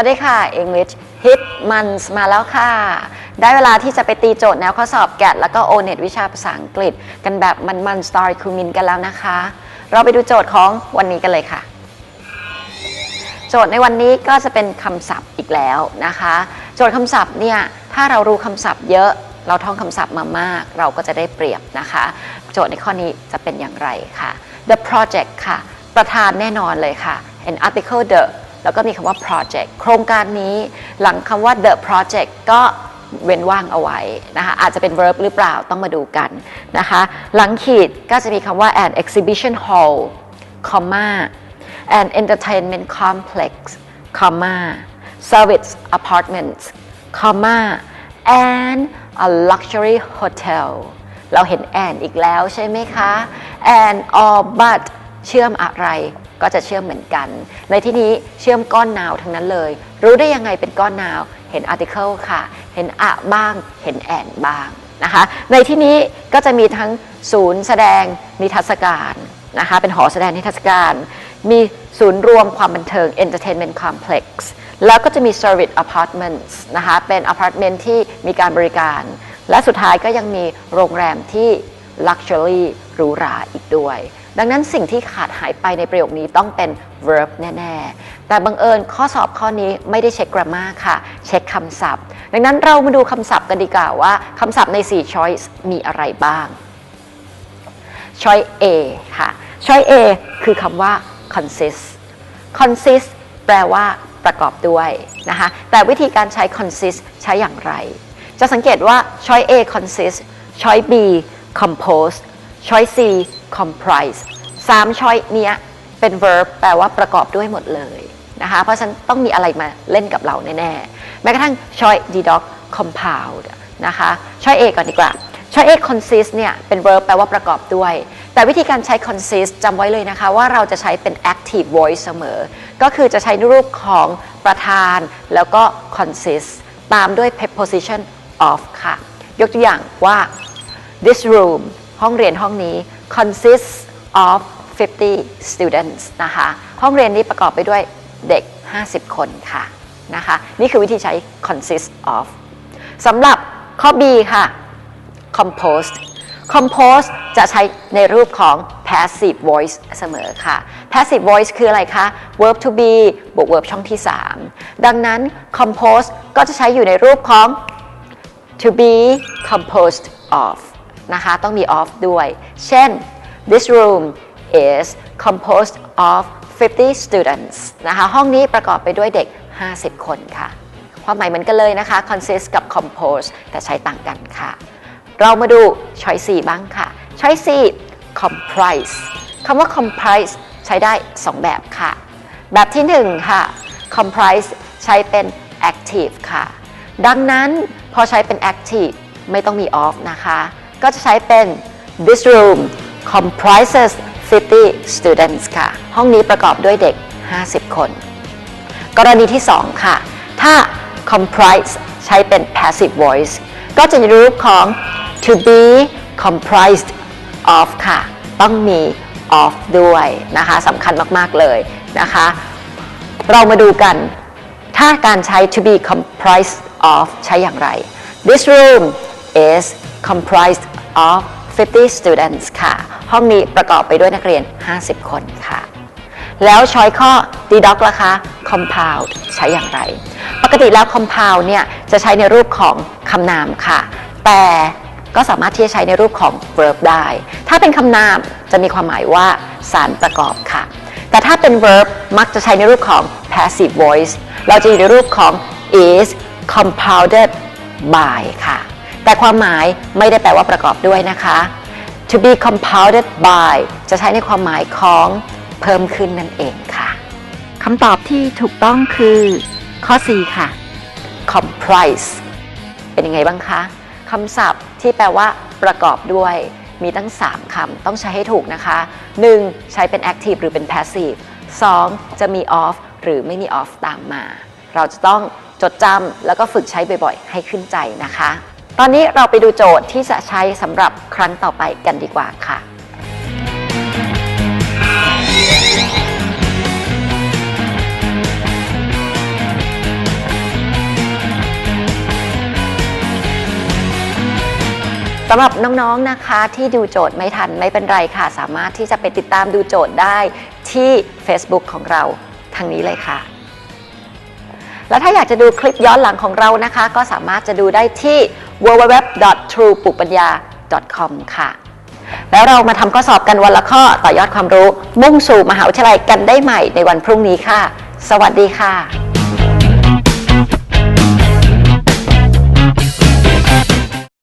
วัสดีค่ะ English Hit มันมาแล้วค่ะ ได้เวลาที่จะไปตีโจทย์แนวข้อสอบแกดแล้วก็โอเน็ตวิชาภาษาอังกฤษ กันแบบมันมันสตอรี่คูมินกันแล้วนะคะ เราไปดูโจทย์ของวันนี้กันเลยค่ะ โจทย์ในวันนี้ก็จะเป็นคำศัพท์อีกแล้วนะคะ โจทย์คำศัพท์เนี่ย ถ้าเรารู้คำศัพท์เยอะเราท่องคำศัพท์มามาก เราก็จะได้เปรียบนะคะ โจทย์ในข้อนี้จะเป็นอย่างไรค่ะ the project ค่ะ ประธานแน่นอนเลยค่ะ an article the แล้วก็มีคำว่า project โครงการนี้หลังคำว่า the project ก็เว้นว่างเอาไว้นะคะอาจจะเป็น verb หรือเปล่าต้องมาดูกันนะคะหลังขีดก็จะมีคำว่า an exhibition hall comma an entertainment complex comma service apartments comma and a luxury hotel เราเห็น and อีกแล้วใช่ไหมคะ and or but เชื่อมอะไร ก็จะเชื่อมเหมือนกัน ในที่นี้เชื่อมก้อนนาวทั้งนั้นเลย รู้ได้ยังไงเป็นก้อนนาว เห็น article ค่ะ เห็นอะบ้าง เห็น and บ้างนะคะ ในที่นี้ก็จะมีทั้งศูนย์แสดงนิทรรศการนะคะ เป็นหอแสดงนิทรรศการ มีศูนย์รวมความบันเทิง entertainment complex แล้วก็จะมี service apartments นะคะ เป็น apartment ที่มีการบริการ และสุดท้ายก็ยังมีโรงแรมที่ luxury หรูหราอีกด้วย ดังนั้นสิ่งที่ขาดหายไปในประโยคนี้ต้องเป็น verb แน่ ๆ แต่บังเอิญข้อสอบข้อนี้ไม่ได้เช็ค grammar ค่ะ เช็คคำศัพท์ ดังนั้นเรามาดูคำศัพท์กันดีกว่าว่าคำศัพท์ใน 4 choice มีอะไรบ้าง choice A ค่ะ choice A คือคำว่า consist consist แปลว่าประกอบด้วยนะคะ แต่วิธีการใช้ consist ใช้อย่างไร จะสังเกตว่า choice A consist choice B compose choice C comprise สาม choice เนี้ยเป็น verb แปลว่าประกอบด้วยหมดเลยนะคะ เพราะฉะนั้นต้องมีอะไรมาเล่นกับเราแน่ๆ แม้กระทั่ง choice D dog compound นะคะ choice A ก่อนดีกว่า choice A consist เนี่ยเป็น verb แปลว่าประกอบด้วย แต่วิธีการใช้ consist จำไว้เลยนะคะ ว่าเราจะใช้เป็น active voice เสมอ ก็คือจะใช้รูปของประธานแล้วก็ consist ตามด้วย preposition of ค่ะ ยกตัวอย่างว่า this room ห้องเรียนห้องนี้ consists of 50 students นะคะ ห้องเรียนนี้ประกอบไปด้วยเด็ก 50 คนค่ะนะคะ นี่คือวิธีใช้ consist of สำหรับข้อ B ค่ะ composed compose จะใช้ในรูปของ passive voice เสมอค่ะ passive voice คืออะไรคะ verb to be บวก verb ช่องที่ 3 ดังนั้น compose ก็จะใช้อยู่ในรูปของ to be composed of นะคะต้องมี of ด้วย เช่น this room is composed of 50 students นะคะห้องนี้ประกอบไปด้วยเด็ก 50 คนค่ะความหมายเหมือนกันเลยนะคะ consist กับ compose แต่ใช้ต่างกันค่ะ เรามาดู choice บ้างค่ะ choice C comprise คำว่า comprise ใช้ได้ 2 แบบค่ะ แบบที่ 1 ค่ะ comprise ใช้เป็น active ค่ะ ดังนั้นพอใช้เป็น active ไม่ต้องมี of นะคะ ก็จะใช้เป็น this room comprises 50 students ค่ะ ห้องนี้ประกอบด้วยเด็ก 50 คน กรณีที่ 2 ค่ะ ถ้า comprise ใช้เป็น passive voice ก็จะรูปของ to be comprised of ค่ะ ต้องมี of ด้วยนะคะสำคัญมาก ๆ เลยนะคะ เรามาดูกัน ถ้าการใช้ to be comprised of ใช้อย่างไร This room is comprised of 50 students ค่ะ ห้องนี้ประกอบไปด้วยนักเรียน 50 คนค่ะ แล้วช้อยข้อ deduct ล่ะคะ compound ใช้อย่างไร ปกติแล้ว compound เนี่ย จะใช้ในรูปของคำนามค่ะ แต่ก็สามารถที่จะใช้ในรูปของ verb ได้ ถ้าเป็นคำนามจะมีความหมายว่าสารประกอบค่ะ แต่ถ้าเป็น verb มักจะใช้ในรูปของ passive voice เราจะอยู่ในรูปของ is compounded by ค่ะ แต่ความหมายไม่ได้แปลว่าประกอบด้วยนะคะ to be compounded by จะใช้ในความหมายของเพิ่มขึ้นนั่นเองค่ะคำตอบที่ถูกต้องคือ ข้อ 4 ค่ะ comprise เป็นยังไงบ้างคะคำศัพท์ที่แปลว่าประกอบด้วย มีตั้ง 3คำต้องใช้ให้ถูกนะคะ 1. ใช้เป็น active หรือเป็น passive 2. จะมี off หรือไม่มี off ตามมา เราจะต้องจดจำแล้วก็ฝึกใช้บ่อยๆ ให้ขึ้นใจนะคะ ตอนนี้เราไปดูโจทย์ที่จะใช้สำหรับครั้งต่อไปกันดีกว่าค่ะ สำหรับน้องๆนนะคะที่ดูโจทย์ไม่ทันไม่เป็นไรค่ะ สามารถที่จะไปติดตามดูโจทย์ได้ที่ Facebook ของเราทางนี้เลยค่ะ แล้วถ้าอยากจะดูคลิปย้อนหลังของเรานะคะ ก็สามารถจะดูได้ที่ www.truepupanya.com ค่ะ แล้วเรามาทำข้อสอบกันวันละข้อต่อยอดความรู้ มุ่งสู่มหาวิทยาลัยกันได้ใหม่ในวันพรุ่งนี้ค่ะ สวัสดีค่ะ